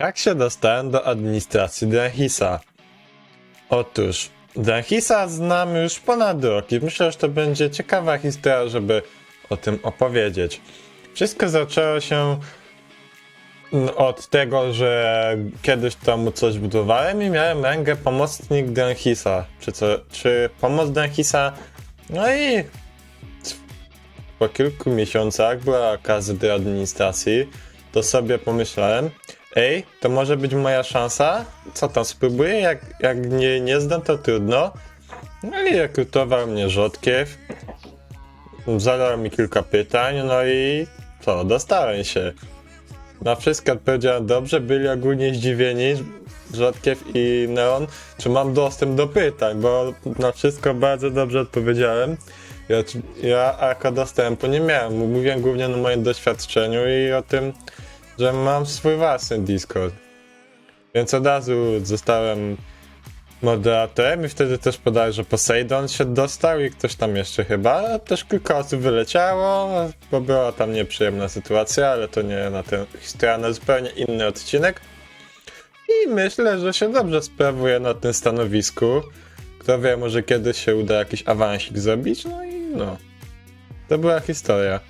Jak się dostałem do administracji Dranhisa? Otóż, Dranhisa znam już ponad rok i myślę, że to będzie ciekawa historia, żeby o tym opowiedzieć. Wszystko zaczęło się mm, od tego, że kiedyś tam coś budowałem i miałem rangę pomocnik Dranhisa, czy, czy pomoc Dranhisa, no i po kilku miesiącach była okazja do administracji, to sobie pomyślałem, ej, to może być moja szansa, co tam spróbuję, jak, jak nie, nie zdam, to trudno. No i rekrutował mnie Rzodkiew, zadał mi kilka pytań, no i co, dostałem się. Na wszystko odpowiedziałem dobrze, byli ogólnie zdziwieni, Rzodkiew i Neon, czy mam dostęp do pytań, bo na wszystko bardzo dobrze odpowiedziałem. Ja, ja jako dostępu nie miałem, mówiłem głównie o moim doświadczeniu i o tym, że mam swój własny Discord. Więc od razu zostałem moderatorem i wtedy też podałem, że Poseidon się dostał i ktoś tam jeszcze chyba. Też kilka osób wyleciało, bo była tam nieprzyjemna sytuacja, ale to nie na tę historię, na zupełnie inny odcinek. I myślę, że się dobrze sprawuję na tym stanowisku. Kto wie, może kiedyś się uda jakiś awansik zrobić, no i no. To była historia.